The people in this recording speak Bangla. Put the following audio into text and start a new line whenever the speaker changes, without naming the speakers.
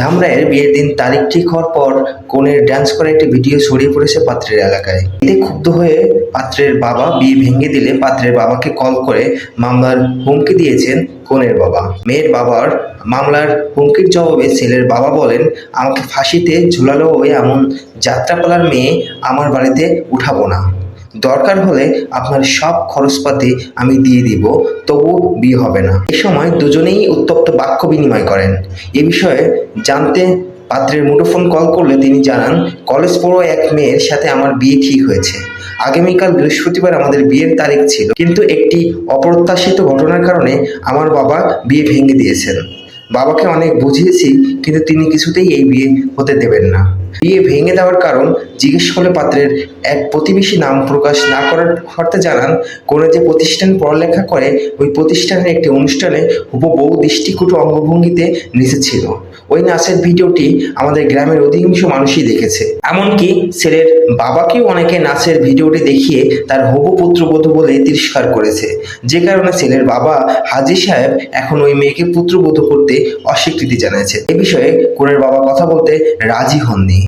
ধামরায়ের বিয়ের দিন তারিখ ঠিক হওয়ার পর কনের ডান্স করা একটি ভিডিও ছড়িয়ে পড়েছে পাত্রের এলাকায়। এতে ক্ষুব্ধ হয়ে পাত্রের বাবা বিয়ে ভেঙে দিলে পাত্রের বাবাকে কল করে মামলার হুমকি দিয়েছেন কনের বাবা। মেয়ের বাবার মামলার হুমকির জবাবে ছেলের বাবা বলেন, আমাকে ফাঁসিতে ঝুলালো এমন যাত্রাপালার মেয়ে আমার বাড়িতে উঠাবো না। দরকার হলে আপনার সব খরচপাতি আমি দিয়ে দিব তবু বিয়ে হবে না। এ সময় দুজনেই উত্তপ্ত বাক্য বিনিময় করেন। এ বিষয়ে জানতে পাত্রের মুঠোফোন কল করলে তিনি জানান, কলেজ পড়ো এক মেয়ের সাথে আমার বিয়ে ঠিক হয়েছে। আগামীকাল বৃহস্পতিবার আমাদের বিয়ের তারিখ ছিল। কিন্তু একটি অপ্রত্যাশিত ঘটনার কারণে আমার বাবা বিয়ে ভেঙে দিয়েছেন। বাবাকে অনেক বুঝিয়েছি, কিন্তু তিনি কিছুতেই এই বিয়ে হতে দেবেন না। বিয়ে ভেঙে দেওয়ার কারণ জিজ্ঞেস করলে পাত্রের এক প্রতিবেশী নাম প্রকাশ না করার শর্তে জানান, কোনো যে প্রতিষ্ঠান পড়ালেখা করে, ওই প্রতিষ্ঠানের একটি অনুষ্ঠানে হুবহু দৃষ্টিকটু অঙ্গভঙ্গিতে নেচেছিল। ওই নাচের ভিডিওটি আমাদের গ্রামের অধিকাংশ মানুষই দেখেছে। এমনকি ছেলের বাবাকেও অনেকে নাচের ভিডিওটি দেখিয়ে তার হবু পুত্রবধূ বলে তিরস্কার করেছে। যে কারণে ছেলের বাবা হাজি সাহেব এখন ওই মেয়েকে পুত্রবধূ করতে অস্বীকৃতি জানিয়েছে। এ বিষয়ে কোরের বাবা কথা বলতে রাজি হননি।